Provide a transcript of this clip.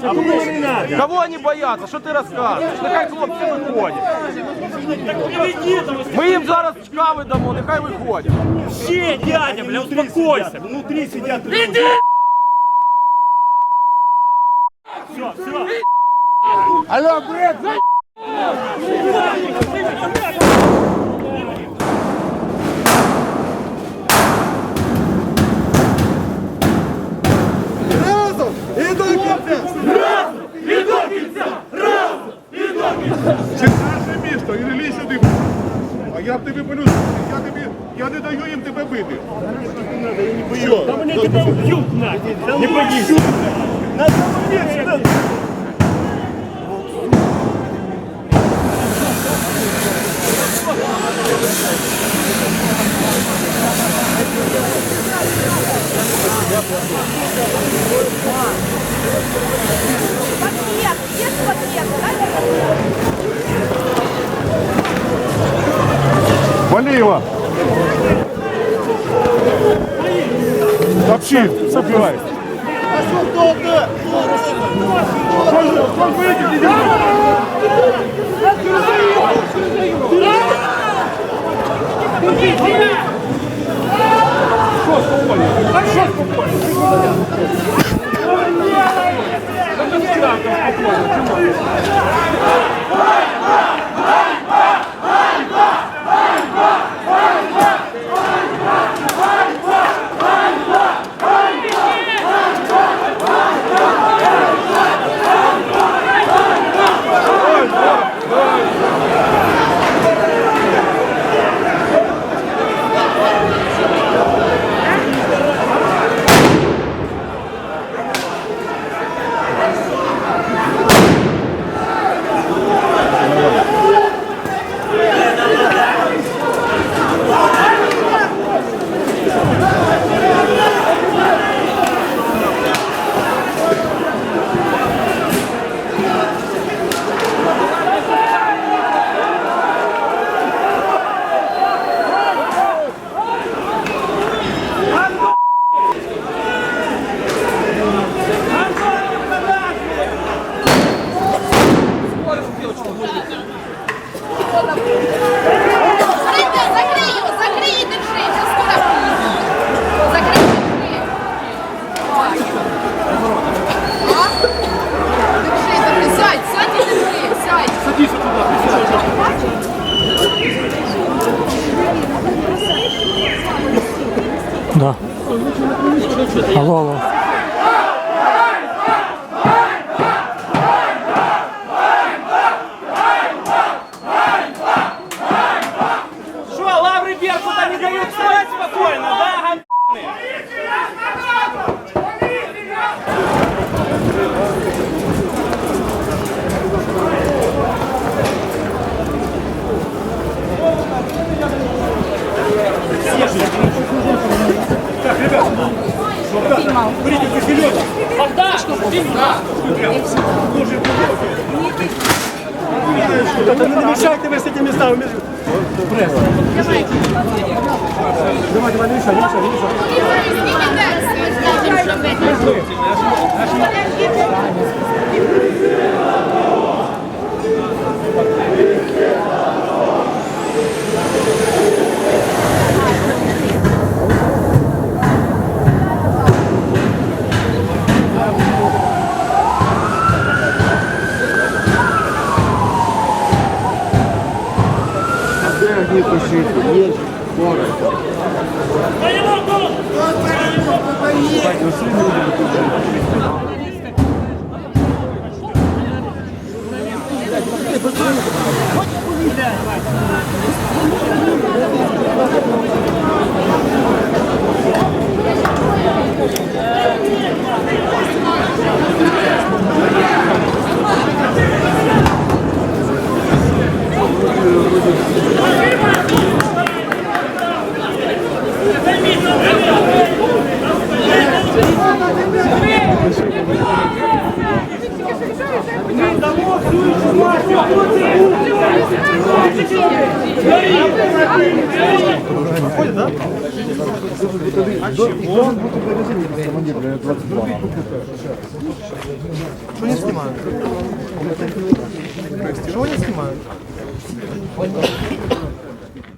Кого они боятся? Що ти розказуєш? Нехай хлопці виходять. Ми їм зараз чкави дамо, нехай виходять. Все, дядя, бля, успокойся. Внутри сидят люди. Все, все. Алло, бред, Разом А я б тобі полюсь, я тобі, я не даю їм тебе бити. Що? Да мне тебя убьют нахер. Не боись. Надо умереть, надо. Пакет, его! Вообще, забивай! Пошел, Да. Алло, алло. Що, лаври Беркута не дають стоять спокійно, да, ган... Да не мешайте вы с этими местами. Давай, давай, не мешай, не мешай, не мешай. What Что не снимают? Что не снимают?